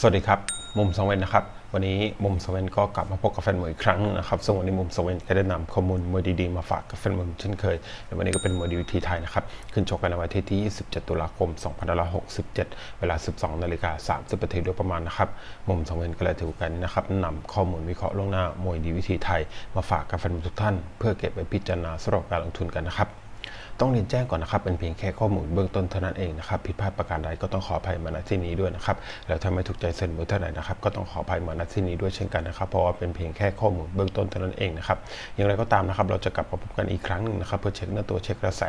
สวัสดีครับ มุมสองเวนนะครับ วันนี้มุมสองเวนก็กลับมาพบกับแฟนมวยอีกครั้งนะครับซึ่งวันนี้มุมสองเวนก็ได้นำข้อมูลมวยดีๆมาฝากกับแฟนมวยเช่นเคยในวันนี้ก็เป็นมวยดีวิธีไทยนะครับ ขึ้นชกกันในวันที่ 27 ตุลาคม 2567 เวลา 12 นาฬิกา 30นาทีโดยประมาณนะครับ มุมสองเวนก็เลยถือกาสนี้นะครับนำข้อมูลวิเคราะห์ล่วงหน้ามวยดีวิธีไทย มาฝากกับแฟนมวยทุกท่าน เพื่อเก็บไปพิจารณาสำหรับการลงทุนกันนะครับ ต้องเรียนแจ้งก่อนนะครับ เป็นเพียงแค่ข้อมูลเบื้องต้นเท่านั้นเองนะครับผิดพลาดประการใดก็ต้องขออภัยมาณที่นี้ด้วยนะครับแล้วถ้าไม่ถูกใจเซ็นมือเท่าไหร่นะครับ ก็ต้องขออภัยมาณที่นี้ด้วยเช่นกันนะครับเพราะว่าเป็นเพียงแค่ข้อมูลเบื้องต้นเท่านั้นเองนะครับอย่างไรก็ตามนะครับ เราจะกลับมาพบกันอีกครั้งหนึ่งนะครับเพื่อเช็คเนื้อตัวเช็คกระแส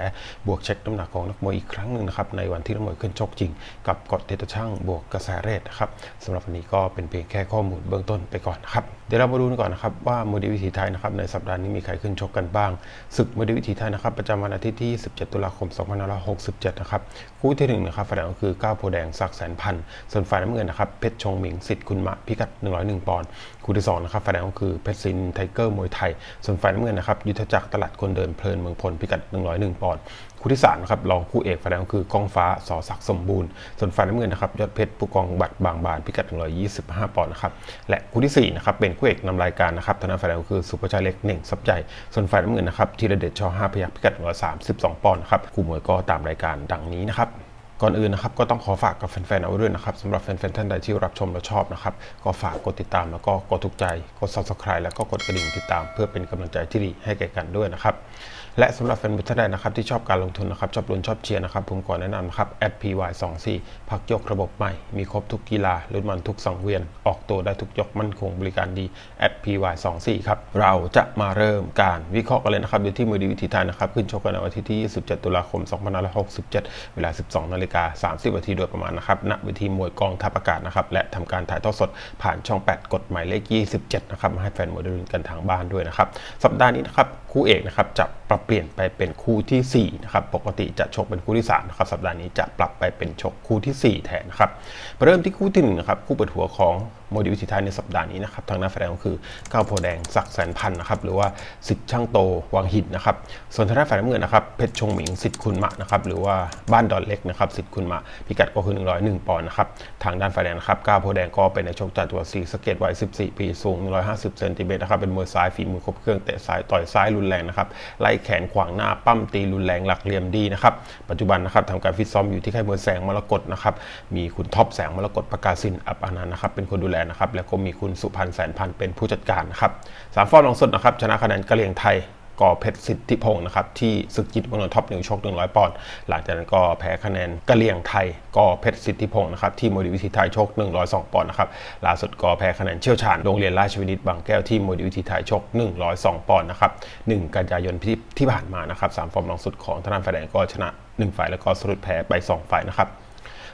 บวกเช็คน้ำหนักของนักมวยอีกครั้งหนึ่งนะครับในวันที่นักมวยขึ้นชกจริง กับกฎเทตช่างบวกกระแสเรทนะครับสำหรับวันนี้ก็เป็นเพียงแค่ข้อมูลเบื้องต้นไปก่อนนะครับเดี๋ยวเรามาดูกันก่อนนะครับว่ามวยดีวิถีไทยนะครับในสัปดาห์นี้มีใครขึ้นชกกันบ้างศึกมวยดีวิถีไทยนะครับประจำวันอาทิตย์ที่ 17 ตุลาคม 2567 นะครับ คู่ที่หนึ่งนะครับฝ่ายแดงก็คือก้าวโพแดงศักแสนพันส่วนฝ่ายน้ำเงินนะครับเพชรชงหมิงสิทธิ์คุณมะพิกัด 101 ปอนด์คู่ที่สองนะครับฝ่ายแดงก็คือเพชรซินไทเกอร์มวยไทย ส่วนฝ่ายน้ำเงินนะครับยุทธจักรตลาดคนเดินเพลินเมืองพลพิกัด 101 ปอนด์ คู่ที่สามนะครับรองคู่เอกฝ่ายแดงคือกองฟ้าสอศักดิ์สมบูรณ์ ส่วนฝ่ายน้ำเงินนะครับยอดเพชรผู้กองบัตรบางบานพิกัด 125 ปอนด์นะครับและคู่ที่สี่นะครับเป็นคู่เอกนำรายการนะครับทางด้านฝ่ายแดงคือสุภาชัยเล็กเน่งซับใจ ส่วนฝ่ายน้ำเงินนะครับธีรเดชชห้าพยัคฆ์พิกัด 132 ปอนด์นะครับคู่มวยก็ตามรายการดังนี้นะครับก่อนอื่นนะครับก็ต้องขอฝากกับแฟนๆเอาไว้ด้วยนะครับสำหรับแฟนๆท่านใดที่รับชมและชอบนะครับก็ฝากกดติดตามแล้วก็กดถูกใจกด subscribe แล้วก็กดกระดิ่งติดตาม เพื่อเป็นกำลังใจที่ดีให้แก่กันด้วยนะครับ และสำหรับแฟนๆท่านใดนะครับที่ชอบการลงทุนนะครับชอบลุ้นชอบเชียร์นะครับผมขอแนะนำนะครับ @py24 พักยกระบบใหม่ มีครบทุกกีฬาลุ้นมันทุกสังเวียน ออกตัวได้ทุกยกมั่นคงบริการดี @py24 ครับเราจะมาเริ่มการวิเคราะห์กันเลยนะครับโดยที่มือดีวิธีไทยนะครับขึ้นชกกันในวันที่ 27 ตุลาคม 2567 เวลา 12 นาฬิกา 30 นาทีโดยประมาณนะครับณเวทีมวยกองทัพอากาศนะครับและทำการถ่ายทอดสดผ่านช่อง 8 กฎหมายเลข 27 นะครับมาให้แฟนมวยได้ลุ้นกันทางบ้านด้วยนะครับสัปดาห์นี้นะครับคู่เอกนะครับจะปรับเปลี่ยนไปเป็นคู่ทีสี่4นะครับปกติจะชกเป็นคู่ที่3นะครับสัปดาห์นี้จะปรับไปเป็นชกคู่ทีสี่4 แทนนะครับเริ่มที่คู่ที่1นะครับคู่เปิดหัวของโมดิวิธีไทยในสัปดาห์นี้นะครับทางหน้าแฟนก็คือก้าวโพแดงศักแสนพันนะครับหรือว่าสิทธิ์ช่างโตวังหินนะครับส่วนทางด้านฝ่ายน้ำเงินนะครับเพชรชงหมิงสิทธิ์คุณมะนะครับหรือว่าบ้านดอนเล็กนะครับสิทธิ์คุณมะพิกัดก็คือ 101 ปอนด์นะครับทางด้านฝ่ายแดงนะครับก้าวโพแดงก็เป็นนักชกจากจังหวัดศรีสเกษวัย14 ปีสูง 150 เซนติเมตรนะครับเป็นมวยซ้ายฝีมือครบเครื่องเตะซ้ายต่อยซ้ายรุนแรงนะครับไล่แขนขวางหน้าปั้มตีรุนแรงหลักเหลี่ยมดีนะครับปัจจุบันนะครับทำการฟิตซ้อมอยู่ที่ค่ายมวยแสงมรกตนะครับมีคุณท็อปแสงมรกตประกาศสินอัปอานันนะครับเป็นคนดูแลนะครับแล้วก็มีคุณสุพันธ์แสนพันธ์เป็นผู้จัดการนะครับสามฟอร์มลงสดนะครับชนะคะแนนกะเหรี่ยงไทย กอเพชรสิทธิพงศ์นะครับที่ศึกจิตเมืองนท์ท็อปหนึ่งชก100 ปอนด์หลังจากนั้นก็แพ้คะแนนกะเหรี่ยงไทยกอเพชรสิทธิพงศ์นะครับที่โมดิวิธีไทยชก 102 ปอนด์นะครับล่าสุดก็แพ้คะแนนเชี่ยวชาญโรงเรียนราชวินิตบางแก้วที่โมดิวิธีไทยชก 102 ปอนด์นะครับ1กันยายนที่ผ่านมานะครับสามฟอร์มลงสุดของธนาแฟแดงก็ชนะ 1 ฝ่ายแล้วก็สรุปแพ้ไป 2 ฝ่ายนะครับ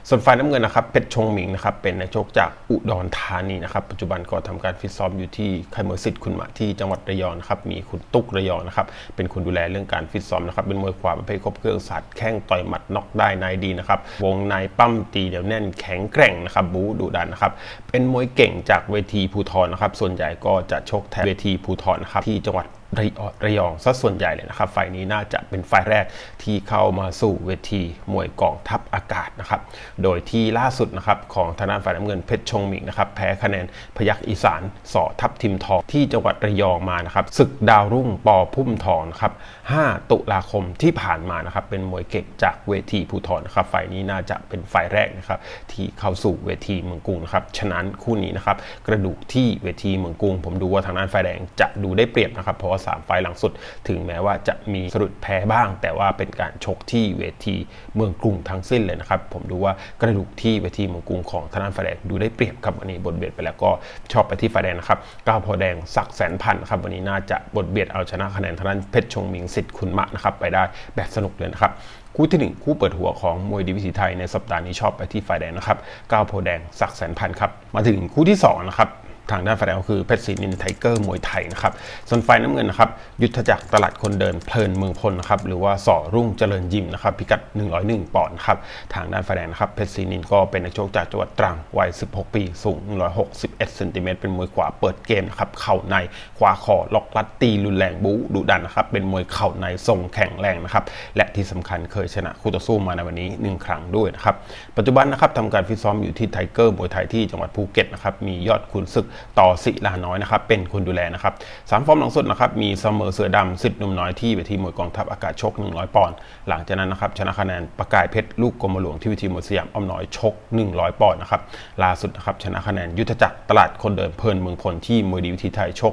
ส่วนฝ่ายน้ำเงินนะครับเพชรชงหมิงนะครับเป็นนักชกจากอุดรธานีนะครับปัจจุบันก็ทำการฟิตซ้อมอยู่ที่ค่ายมวยสิทธิ์คุณหมาที่จังหวัดระยองนะครับมีคุณตุ๊กระยองนะครับเป็นคนดูแลเรื่องการฟิตซ้อมนะครับเป็นมวยขวาประเภทครบเครื่องศาสตร์แข้งต่อยหมัดน็อกได้ในดีนะครับวงในปั้มตีเดี๋ยวแน่นแข็งแกร่งนะครับบู๊ดุดันนะครับเป็นมวยเก่งจากเวทีภูทรนะครับส่วนใหญ่ก็จะชกแทนเวทีภูทรนะครับที่จังหวัด ระยองระยองซะส่วนใหญ่เลยนะครับ ไฟนี้น่าจะเป็นไฟแรกที่เข้ามาสู่เวทีมวยกองทัพอากาศนะครับ โดยที่ล่าสุดนะครับของทางด้านฝ่ายน้ำเงินเพชรชงมิงนะครับแพ้คะแนนพยัคฆ์อีสานสอทับทิมทองที่จังหวัดระยองมานะครับศึกดาวรุ่งปอพุ่มทองนะครับ 5 ตุลาคมที่ผ่านมานะครับเป็นมวยเก่งจากเวทีภูทรนะครับไฟนี้น่าจะเป็นไฟแรกนะครับที่เข้าสู่เวทีเมืองกรุงนะครับฉะนั้นคู่นี้นะครับกระดูกที่เวทีเมืองกรุง ผมดูว่าทางด้านฝ่ายแดงจะดูได้เปรียบนะครับเพราะว่าสามไฟล์หลังสุด ถึงแม้ว่าจะมีสะดุดแพ้บ้าง แต่ว่าเป็นการชกที่เวทีเมืองกรุงทั้งสิ้นเลยนะครับ ผมดูว่ากระดูกที่เวทีเมืองกรุงของทางด้านฝ่ายแดงดูได้เปรียบครับวันนี้บทเบียดไปแล้วก็ชอบไปที่ฝ่ายแดงนะครับก้าวพอแดงสักแสนพันครับวันนี้น่าจะบทเบียดเอาชนะคะแนนทางด้านเพชรชงมิงสิทธิ์คุณมะนะครับไปได้แบบสนุกเลยนะครับคู่ที่ 1 คู่เปิดหัวของมวยดีวิถีไทยในสัปดาห์นี้ชอบไปที่ฝ่ายแดงนะครับก้าวโพแดงสักแสนพันครับมาถึงคู่ที่2นะครับ ทางด้านฝ่ายแดงก็คือเพชรศรีนินไทเกอร์มวยไทยนะครับส่วนฝ่ายน้ำเงินนะครับยุทธจักรตลาดคนเดินเพลินเมืองพลนะครับหรือว่าสอรุ่งเจริญยิมนะครับพิกัด 101 ปอนด์ครับทางด้านฝ่ายแดงนะครับเพชรศรีนินก็เป็นนักชกจากจังหวัดตรังวัย 16 ปี สูง 161เซนติเมตรเป็นมวยขวาเปิดเกมนะครับเข่าในขวาคอล็อกลัดตีรุนแรงบู๊ดุดันนะครับเป็นมวยเข่าในทรงแข็งแรงนะครับและที่สำคัญเคยชนะคู่ต่อสู้มาในวันนี้ 1 ครั้งด้วยนะครับปัจจุบันนะครับทำการฟิตซ้อมอยู่ที่ไทเกอร์มวยไทยที่จังหวัดภูเก็ตนะครับมียอดขุนศึกต่อศิลาน้อยนะครับเป็นคนดูแลนะครับสามฟอร์มหลังสุดนะครับมีเสมอเสือดำสิทธิ์หนุ่มน้อยที่เวทีมวยกองทัพอากาศชก 100 ปอนด์หลังจากนั้นนะครับชนะคะแนนประกายเพชรลูกกรมหลวงที่เวทีมวยสยามอ้อมน้อยชก 100 ปอนด์นะครับล่าสุดนะครับชนะคะแนนยุทธจักรตลาดคนเดินเพลินเมืองพลที่มวยดีวิธีไทยชก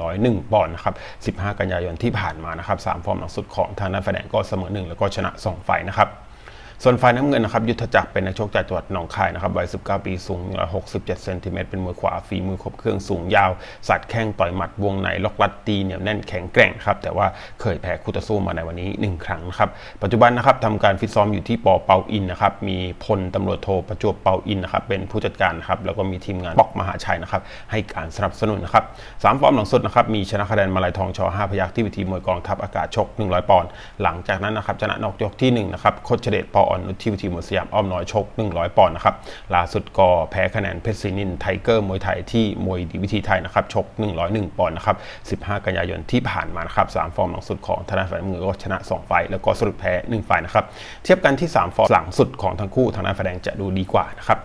101 ปอนด์นะครับ15 กันยายนที่ผ่านมานะครับสามฟอร์มหลังสุดของทางนักแสดงก็เสมอ1แล้วก็ชนะ2ไฟนะครับ ส่วนฝ่ายน้ำเงินนะครับยุทธจักรเป็นนักชกจากจังหวัดหนองคายนะครับวัย 19 ปีสูง 167 เซนติเมตรเป็นมวยขวาฝีมือครบเครื่องสูงยาว สัดแข้งต่อยหมัดวงในล็อกลัดตีเหนียวแน่นแข็งแกร่งครับแต่ว่าเคยแพ้คู่ต่อสู้มาในวันนี้ 1 ครั้งนะครับปัจจุบันนะครับทำการฟิตซ้อมอยู่ที่ปอเปาอินนะครับมีพลตำรวจโทประจวบเปาอินนะครับเป็นผู้จัดการครับแล้วก็มีทีมงานบอกมหาชัยนะครับให้การสนับสนุนนะครับสามฟอร์มหลังสุดนะครับมีชนะคะแนนมาลายทองชอ5พยักที่เวทีมวยกองทัพอากาศชก 100 ปอนด์หลังจากนั้นนะครับชนะนอกยกที่1นะครับโคชเดชปออนนุที่เวทีมวยสยามอ้อมน้อยชก 100 ปอนด์นะครับล่าสุดก็แพ้คะแนนเพชรซินินไทเกอร์มวยไทยที่มวยดีวิธีไทยนะครับชก 101 ปอนด์นะครับ15 กันยายนที่ผ่านมานะครับ3ฟอร์มหลังสุดของธนาฝ่ายน้ำเงินก็ชนะ 2 ไฟแล้วก็สรุปแพ้ 1 ไฟนะครับเทียบกันที่ 3 ฟอร์มหลังสุดของทั้งคู่ทางด้านฝ่ายแดงจะดูดีกว่านะครับ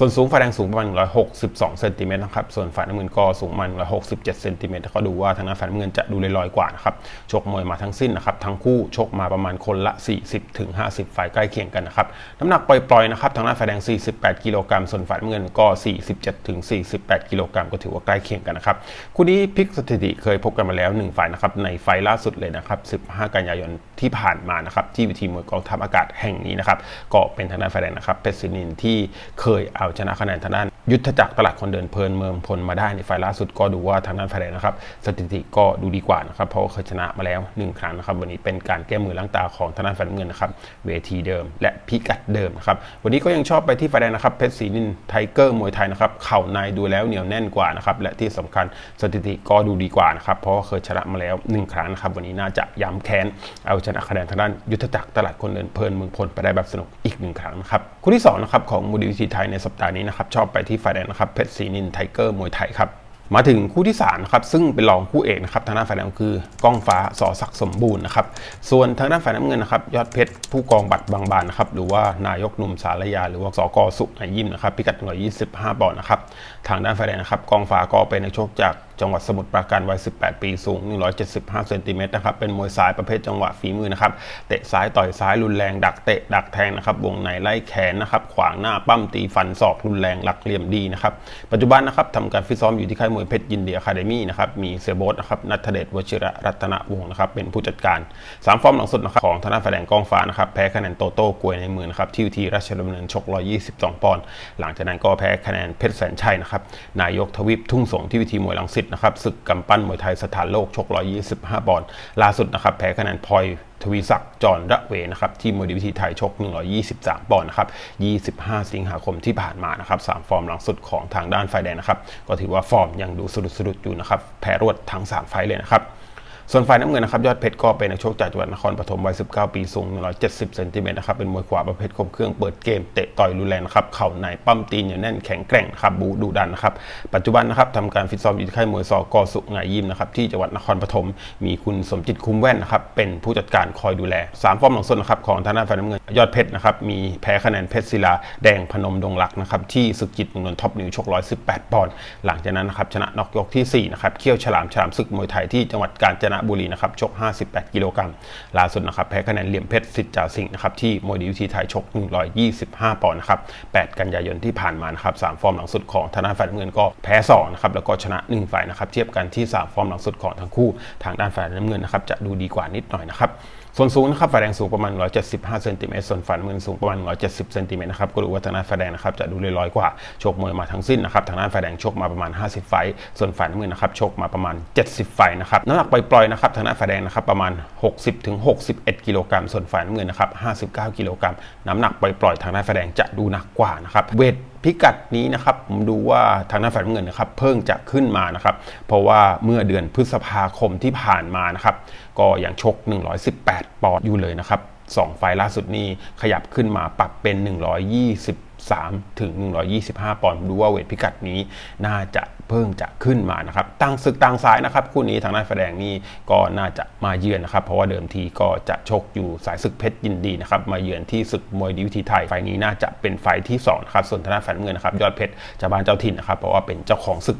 ส่วนสูงฝ่ายแดงสูงประมาณ 162 เซนติเมตรนะครับ ส่วนฝ่ายน้ำเงินก็สูงประมาณ 167 เซนติเมตรก็ดูว่าทางด้านฝ่ายน้ำเงินจะดูลอยๆกว่านะครับ ชกมวยมาทั้งสิ้นนะครับ ทั้งคู่ชกมาประมาณคนละ 40 ถึง 50 ฝ่ายใกล้เคียงกันนะครับ น้ำหนักปล่อยๆนะครับ ทางด้านฝ่ายแดง 48 กิโลกรัม ส่วนฝ่ายน้ำเงินก็ 47 ถึง 48 กิโลกรัมก็ถือว่าใกล้เคียงกันนะครับ คู่นี้พลิกสถิติเคยพบกันมาแล้ว 1 ฝ่ายนะครับ ในไฟล์ล่าสุดเลยนะครับ 15 กันยายนที่ผ่านมานะครับ ที่วิธีมวยกองทัพอากาศแห่งนี้นะครับ ก็เป็นทางด้านฝ่ายแดงนะครับ เพชรศินินที่เคยเอาชนะคะแนนทางด้าน ยุทธจักรตลาดคนเดินเพลินเมืองพลมาได้ในไฟล์ล่าสุดก็ดูว่าทางด้านฝ่ายแดงนะครับสถิติก็ดูดีกว่านะครับเพราะเคยชนะมาแล้ว 1 ครั้งนะครับ วันนี้เป็นการแก้มือล้างตาของทางด้านฝ่ายน้ำเงินนะครับเวทีเดิม และพิกัดเดิมนะครับวันนี้ก็ยังชอบไปที่ฝ่ายแดงนะครับเพชรศรีนินไทเกอร์มวยไทยนะครับเข่าในดูแล้วเหนียวแน่นกว่านะครับและที่สำคัญสถิติก็ดูดีกว่านะครับเพราะว่าเคยชนะมาแล้ว 1 ครั้งนะครับวันนี้น่าจะย้ำแค้นเอาชนะคะแนนทางด้านยุทธจักรตลาดคนเดินเพลินเมืองพลไปได้แบบสนุกอีกหนึ่งครั้งนะครับคู่ที่2นะครับของมูดีวิธีไทยในสัปดาห์นี้นะครับชอบไปที่ฝ่ายแดงนะครับเพชรศรีนินไทเกอร์มวยไทยครับมาถึงคู่ที่3นะครับซึ่งเป็นรองคู่เอกนะครับทางด้านฝ่ายแดงคือกล้องฟ้าสอศักสมบูรณ์นะครับส่วนทางด้านฝ่ายน้ำเงินนะครับยอดเพชรผู้กองบัตรบางบานนะครับหรือว่านายกหนุ่มสารยา หรือว่าสกสุนายยิมนะครับพิกัด125ปอนด์นะครับ ทางด้านฝ่ายแดงนะครับกองฟ้าก็เป็นนักชกจากจังหวัดสมุทรปราการวัย 18 ปีสูง 175 เซนติเมตรนะครับ เป็นมวยซ้ายประเภทจังหวะฝีมือนะครับ เตะซ้ายต่อยซ้ายรุนแรง ดักเตะดักแทงนะครับ วงในไล่แขนนะครับ ขวางหน้าปั้มตีฟันศอกรุนแรงหลักเหลี่ยมดีนะครับ ปัจจุบันนะครับทำการฟิตซ้อมอยู่ที่ค่ายมวยเพชรยินเดีอะคาเดมี่นะครับ มีเซโบสนะครับนัทเดชวชิระรัตนวงศ์นะครับ เป็นผู้จัดการ 3 ฟอร์มหลังสุดนะครับของธนาแดงกองฟ้านะครับ แพ้คะแนนโตโต้กวยในมือนะครับที่ทีราชดำเนินชก 122 ปอนด์ หลังจากนั้นก็แพ้คะแนนเพชรแสนชัยนะครับนายกทวิปทุ่งสงที่วิธีมวยลังสิตนะครับศึกกำปั้นมวยไทยสถานโลกชก 125 ปอนด์ล่าสุดนะครับแพ้คะแนนพลอยทวีศักดิ์จอห์นระเวนะครับที่มวยดีวิธีไทยชก 123 ปอนด์นะครับ 25 สิงหาคมที่ผ่านมานะครับ3ฟอร์มหลังสุดของทางด้านไฟแดงนะครับก็ถือว่าฟอร์มยังดูสะดุดสะดุดอยู่นะครับแพ้รวดทั้ง 3 ไฟเลยนะครับ ส่วนฝ่ายน้ำเงินนะครับยอดเพชรก็เป็นนักชกจากจังหวัดนครปฐมวัย 19 ปีสูง 170 เซนติเมตรนะครับเป็นมวยขวาประเภทคมเครื่องเปิดเกมเตะต่อยรุนแรงนะครับเข่าในปั้มตีนอย่างแน่นแข็งแกร่งครับบูดุดันนะครับปัจจุบันนะครับทำการฟิตซ้อมอยู่ที่ค่ายมวยสกสุงหงายยิมนะครับที่จังหวัดนครปฐมมีคุณสมจิตคุ้มแว่นนะครับเป็นผู้จัดการคอยดูแล3ฟอร์มหลังสุดนะครับของทางด้านฝ่ายน้ำเงินยอดเพชรนะครับมีแพ้คะแนนเพชรศิลาแดงพนมดงรักนะครับที่ศึกจิตเมืองนนท์ท็อปนิวชก 118 ปอนด์หลังจากนั้นนะครับชนะนอกยกที่4นะครับเขี้ยวฉลามฉลามศึกมวยไทยที่จังหวัดกาญจนบุรีนะครับชก 58 กิโลกรัมล่าสุดนะครับแพ้คะแนนเหลี่ยมเพชรสิทธิ์จ่าสิงห์นะครับที่มวยดีวิธีไทยชก 125 ปอนด์นะครับ 8 กันยายนที่ผ่านมานะครับ3ฟอร์มหลังสุดของธนาฝ่ายน้ำเงินก็แพ้2นะครับแล้วก็ชนะ 1 ฝ่ายนะครับเทียบกันที่ 3 ฟอร์มหลังสุดของทั้งคู่ ทางด้านฝ่ายน้ำเงินนะครับจะดูดีกว่านิดหน่อยนะครับ ส่วนสูงนะครับฝ่าแดงสูงประมาณ 175เซนติเมตรส่วนฝ่ายน้ำเงินสูงประมาณ 170เซนติเมตรนะครับก็รู้ว่าทางด้านฝ่าแดงนะครับจะดูลอยกว่าชกมวยมาทั้งสิ้นนะครับทางด้านฝ่าแดงชกมาประมาณ 50 ไฟส่วนฝ่ายน้ำเงินะครับชกมาประมาณ 70 ไฟนะครับน้ำหนักปล่อยๆนะครับทางด้านฝ่าแดงนะครับประมาณ 60ถึง61 กิโลกรัมส่วนฝ่ายน้ำเงินะครับ59 กิโลกรัมน้ำหนักปล่อยๆทางด้านฝ่าแดงจะดูหนักกว่านะครับเวท พิกัดนี้นะครับผมดูว่าทางด้านฝ่ายน้ำเงินนะครับเพิ่งจะขึ้นมานะครับ เพราะว่าเมื่อเดือนพฤษภาคมที่ผ่านมานะครับ ก็ยังชก 118 ปอนด์อยู่เลยนะครับสองไฟล์ล่าสุดนี้ขยับขึ้นมาปรับเป็น 123ถึง 125 ปอนด์ดูว่าเวทพิกัดนี้น่าจะเพิ่งจะขึ้นมานะครับตั้งศึกต่างสายนะครับคู่นี้ทางด้านแสดงนี่ก็น่าจะมาเยือนนะครับ เพราะว่าเดิมทีก็จะชกอยู่สายศึกเพชรยินดีนะครับมาเยือนที่ศึกมวยดีวิธีไทยไฟนี้น่าจะเป็นไฟที่2นะครับส่วนทางด้านแฟนเงินนะครับยอดเพชรจะบ้านเจ้าถิ่นนะครับเพราะว่าเป็นเจ้าของศึก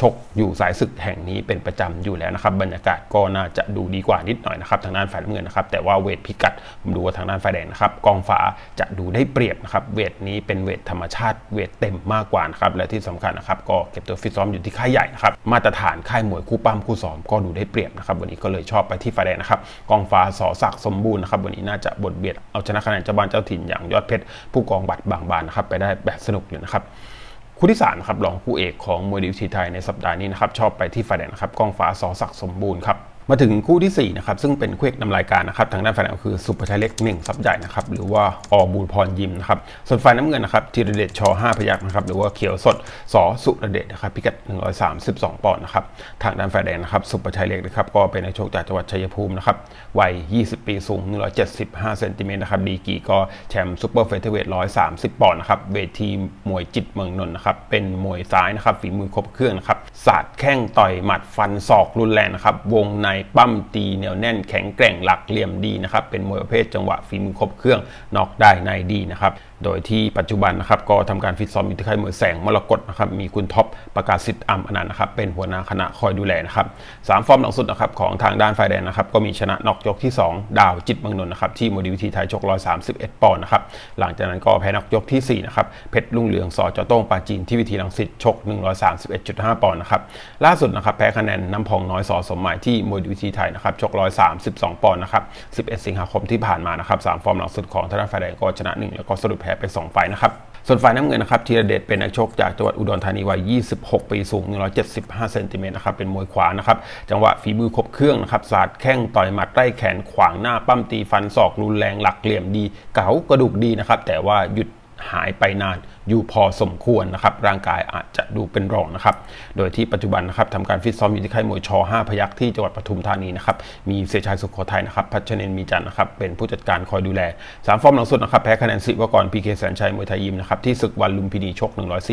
ชกอยู่สายศึกแห่งนี้เป็นประจำอยู่แล้วนะครับ บรรยากาศก็น่าจะดูดีกว่านิดหน่อยนะครับ ทางด้านฝ่ายน้ำเงินนะครับ แต่ว่าเวทพิกัดผมดูว่าทางด้านฝ่ายแดงนะครับกองฝาจะดูได้เปรียบนะครับ เวทนี้เป็นเวทธรรมชาติ เวทเต็มมากกว่านะครับ และที่สำคัญนะครับ ก็เก็บตัวฟิตซ้อมอยู่ที่ค่ายใหญ่นะครับ มาตรฐานค่ายมวยคู่ปั้มคู่ซ้อมก็ดูได้เปรียบนะครับ วันนี้ก็เลยชอบไปที่ฝ่ายแดงนะครับ กองฟ้าสอศักสมบูรณ์นะครับ วันนี้น่าจะบทเบียดเอาชนะคะแนนเจ้าบ้านเจ้าถิ่นอย่างยอดเพชรผู้กองบัตรบางบานนะครับไปได้แบบสนุกเลยนะครับ คู่ที่3นะครับรองคู่เอกของมวยดิวทีไทยในสัปดาห์นี้นะครับชอบไปที่ฝ่ายแดงนะครับกองฟ้าสอศักดิ์สมบูรณ์ครับ มาถึงคู่ที่ 4 นะครับ ซึ่งเป็นคู่เอกนำรายการนะครับ ทางด้านฝ่ายแดงคือสุประชัยเล็กหนึ่งซับใหญ่นะครับ หรือว่าอบูลพรยิมนะครับ ส่วนฝ่ายน้ำเงินนะครับธีรเดชช5พยักษ์นะครับ หรือว่าเขียวสดสอสุรเดชนะครับ พิกัด 132 ปอนด์นะครับ ทางด้านฝ่ายแดงนะครับ สุประชัยเล็กนะครับ ก็เป็นนักชกจากจังหวัดชัยภูมินะครับ วัย 20 ปีสูง 175เซนติเมตรนะครับ ดีกีก็แชมป์ซูเปอร์เฟเธอร์เวท130 ปอนด์นะครับ เวทีมวยจิตเมืองนนท์นะครับ เป็นมวยซ้ายนะครับ ฝีมือครบเครื่องนะครับศาสตร์แข้งต่อยหมัดฟันศอกรุนแรงนะครับ วงในปั้มตีเหนียวแน่นแข็งแกร่งหลักเหลี่ยมดีนะครับเป็นมวยประเภทจังหวะฝีมือครบเครื่องนอกได้ในดีนะครับ โดยที่ปัจจุบันนะครับก็ทำการฟิตซ้อมอยู่ที่ค่ายมวยแสงมรกตนะครับมีคุณท็อปประกาศสิทธิ์อัมอนันต์นะครับเป็นหัวหน้าคณะคอยดูแลนะครับสามฟอร์มหลังสุดนะครับของทางด้านฝ่ายแดงนะครับก็มีชนะนอกยกที่ 2 ดาวจิตเมืองนนท์นะครับที่โมดิวิธีไทยชก131ปอนด์นะครับหลังจากนั้นก็แพ้นอกยกที่4นะครับเพชรลุงเหลืองสอจอต้งปาจีนที่วิธีลังสิตชก 131.5 ปอนด์นะครับล่าสุดนะครับแพ้คะแนนน้ำพองน้อยสอสมหมายที่โมดิวิธีไทยนะครับชก132 ปอนด์นะครับ11 สิงหาคมที่ผ่านมานะครับสามฟอร์มหลังสุดของทางด้านฝ่ายแดงก็ชนะ 1 แล้วก็สะดุดแพ้ไป 2 ไฟล์นะครับส่วนฝ่ายน้ำเงินนะครับธีรเดชเป็นนักชกจากจังหวัดอุดรธานีวัย 26 ปีสูง 175 เซนติเมตรนะครับเป็นมวยขวานะครับจังหวะฝีมือครบเครื่องนะครับศาสต์แข้งต่อยหมัดใกล้แขนขวางหน้าปั้มตีฟันศอกรุนแรงหลักเหลี่ยมดี เก๋ากระดูกดีนะครับแต่ว่าหยุดหายไปนาน อยู่พอสมควรนะครับร่างกายอาจจะดูเป็นรองนะครับ โดยที่ปัจจุบันนะครับทำการฟิตซ้อมอยู่ที่ค่ายมวยช5พยักที่จังหวัดปทุมธานีนะครับมีเสียชายสุขโขทัยนะครับพัชเนนมีจันนะครับเป็นผู้จัดการคอยดูแลสามฟอร์มหลังสุดนะครับแพ้คะแนนสิวกรพีเคแสนชัยมวยไทยยิมนะครับที่ศึกวันลุมพินีชก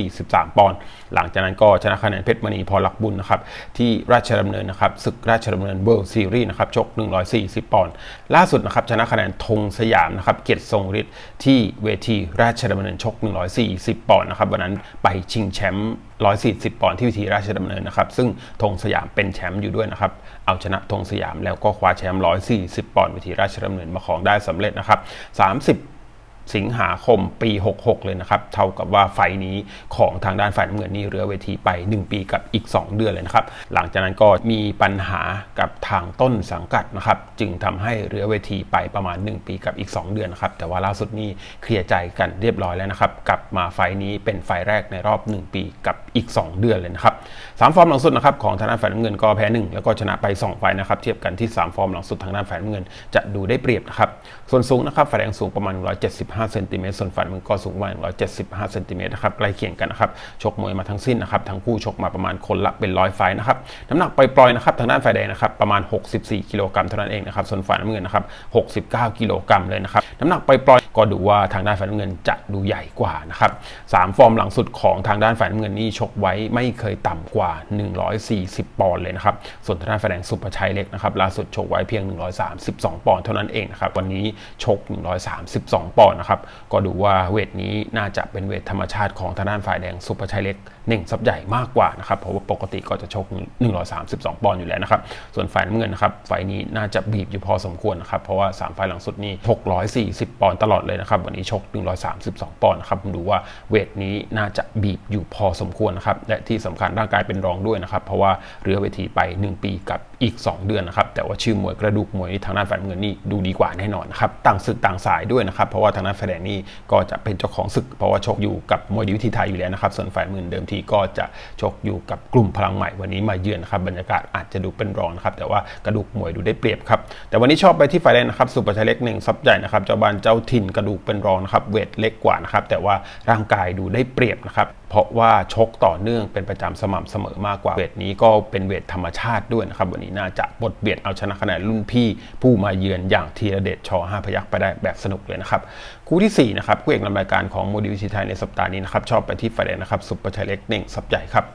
143 ปอนด์หลังจากนั้นก็ชนะคะแนนเพชรมณีพอหลักบุญนะครับที่ราชดำเนินนะครับศึกราชดำเนินเวิลด์ซีรีส์นะครับชก 140 ปอนด์ล่าสุดนะครับชนะคะแนนธงสยามนะครับเกียรติทรงฤทธิ์ที่เวทีราชดำเนินชก 140ปอนด์นะครับวันนั้นไปชิงแชมป์140 ปอนด์ที่วิธีราชดำเนินนะครับ ซึ่งธงสยามเป็นแชมป์อยู่ด้วยนะครับ เอาชนะธงสยามแล้วก็คว้าแชมป์140 ปอนด์วิธีราชดำเนินมาของได้สำเร็จนะครับ 30 สิงหาคมปี 66 เลยนะครับ เท่ากับว่าไฟนี้ของทางด้านฝ่ายน้ำเงินนี่เรือเวทีไป 1 ปีกับอีก 2 เดือนเลยนะครับ หลังจากนั้นก็มีปัญหากับทางต้นสังกัดนะครับ จึงทำให้เรือเวทีไปประมาณ 1 ปีกับอีก 2 เดือนนะครับ แต่ว่าล่าสุดนี่เคลียร์ใจกันเรียบร้อยแล้วนะครับ กลับมาไฟนี้เป็นไฟแรกในรอบ 1 ปีกับอีก 2 เดือนเลยนะครับสามฟอร์มหลังสุดนะครับของทางด้านฝ่ายน้ำเงินก็แพ้ 1 แล้วก็ชนะไป 2 ไฟนะครับเทียบกันที่ 3 ฟอร์มหลังสุดทางด้านฝ่ายน้ำเงิน จะดูได้เปรียบนะครับส่วนสูงนะครับฝ่ายแดงสูงประมาณ175 5เซนติเมตรส่วนฝ่ายน้ำเงินก็สูงประมา175เซนติเมตรนะครับใกล้เคียงกันนะครับชกมวยมาทั้งสิ้นนะครับทั้งคู่ชกมาประมาณคนละเป็นร้อยไฟนะครับน้ำหนักปล่อยๆนะครับทางด้านฝ่ายแดงนะครับประมาณ 64 กิโลกรัมเท่านั้นเองนะครับส่วนฝ่ายน้ำเงินนะครับ69 กิโลกรัมเลยนะครับน้ำหนักปล่อยๆก็ดูว่าทางด้านฝ่ายน้ำเงินจะดูใหญ่กว่านะครับสามฟอร์มหลังสุดของทางด้านฝ่ายน้ำเงินนี่ชกไว้ไม่เคยต่ำกว่า 140 ปอนด์เลยนะครับส่วนทางด้านฝ่ายแดงสุประชัยเล็กนะครับล่าสุดชกไว้เพียง 132 ปอนด์เท่านั้นเองนะครับวันนี้ชก 132 ปอนด์นะครับก็ดูว่าเวทนี้น่าจะเป็นเวทธรรมชาติของทางด้านฝ่ายแดงสุประชัยเล็กเน่งซับใหญ่มากกว่านะครับเพราะว่าปกติก็จะชก 132 ปอนด์อยู่แล้วนะครับส่วนฝ่ายน้ำเงินนะครับฝ่ายนี้น่าจะบีบอยู่พอสมควรนะครับเพราะว่า 3 ฝ่ายหลังสุดนี้640 ปอนด์ตลอดเลยนะครับวันนี้ชก 132 ปอนด์นะครับดูว่าเวทนี้น่าจะบีบอยู่พอสมควรนะครับและที่สำคัญร่างกายเป็นรองด้วยนะครับเพราะว่าเรือเวทีไป 1 ปีกับ อีก 2 เดือนนะครับ แต่ว่าชื่อมวยกระดูกมวยทางด้านฝ่ายน้ำเงินนี่ดูดีกว่าแน่นอนนะครับต่างศึกต่างสายด้วยนะครับ เพราะว่าทางด้านฝ่ายแดงนี่ก็จะเป็นเจ้าของศึก เพราะว่าชกอยู่กับมวยดีวิธีไทยอยู่แล้วนะครับ ส่วนฝ่ายเงินเดิมทีก็จะชกอยู่กับกลุ่มพลังใหม่วันนี้มาเยือนนะครับบรรยากาศอาจจะดูเป็นรองนะครับแต่ว่ากระดูกมวยดูได้เปรียบครับแต่วันนี้ชอบไปที่ไฟแดงนะครับสุประชัยเล็กหนึ่งซับใหญ่นะครับเจ้าบ้านเจ้าถิ่นกระดูกเป็นรองนะครับเวทเล็กกว่านะครับแต่ว่าร่างกายดูได้เปรียบนะครับ เพราะว่าชกต่อเนื่องเป็นประจำสม่ำเสมอมากกว่าเวทนี้ก็เป็นเวทธรรมชาติด้วยนะครับ วันนี้น่าจะบทเบียดเอาชนะคะแนนรุ่นพี่ ผู้มาเยือนอย่างธีรเดชชห้าพยักไปได้แบบสนุกเลยนะครับคู่ที่4นะครับคู่เอกนำรายการของโมดิวิธีไทยในสัปดาห์นี้นะครับชอบไปที่ไฟแดงนะครับสุประชัยเล็กเน่งซับใหญ่ครับ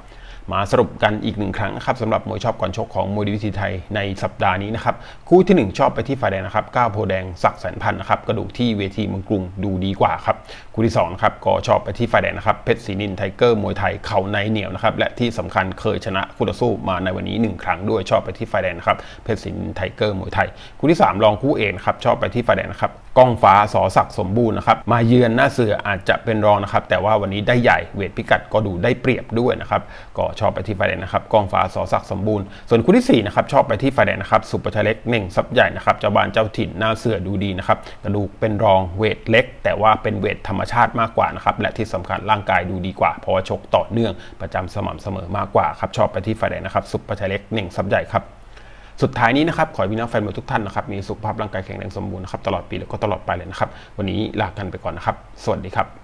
มาสรุปกันอีกหนึ่งครั้งนะครับสำหรับมวยชอบก่อนชกของมวยดีวิธีไทยในสัปดาห์นี้นะครับคู่ที่ 1 ชอบไปที่ฝ่ายแดงนะครับก้าวโพแดงศักดิ์แสนพันธ์นะครับกระดูกที่เวทีเมืองกรุงดูดีกว่าครับ คู่ที่2นะครับก็ชอบไปที่ฝ่ายแดงนะครับเพชรศรีนินไทเกอร์มวยไทยเข่าในเหนียวนะครับและที่สำคัญเคยชนะคู่ต่อสู้มาในวันนี้ 1 ครั้งด้วยชอบไปที่ฝ่ายแดงนะครับเพชรศรีนินไทเกอร์มวยไทยคู่ที่ 3 รองคู่เอกครับชอบไปที่ฝ่ายแดงนะครับก้องฟ้าสอศักดิ์สมบูรณ์นะครับมาเยือนหน้าเสืออาจจะเป็นรองนะครับแต่ว่าวันนี้ได้ใหญ่เวทพิกัดก็ดูได้เปรียบด้วยนะครับก็ชอบไปที่ฝ่ายแดงนะครับกองฟ้าสอศักดิ์สมบูรณ์ส่วนคู่ที่4นะครับชอบไปที่ฝ่ายแดงนะครับสุประชัยเล็กเน่งซับใหญ่นะครับเจ้าบ้านเจ้าถิ่นหน้าเสือดูดีนะครับกระดูกเป็นรองเวทเล็ก แต่ว่าเป็นเวทธรรมชาติมากกว่านะครับและที่สำคัญร่างกายดูดีกว่า เพราะว่าชกต่อเนื่องประจำสม่ำเสมอมากกว่าครับชอบไปที่ฝ่ายแดนะครับสุประชัยเล็กหนึ่งซับใหญ่ครับสุดท้ายนี้นะครับ ขอให้พี่น้องแฟนมวยทุกท่านนะครับ มีสุขภาพร่างกายแข็งแรงสมบูรณ์นะครับ ตลอดปีแล้วก็ตลอดไปเลยนะครับ วันนี้ลากันไปก่อนนะครับ สวัสดีครับ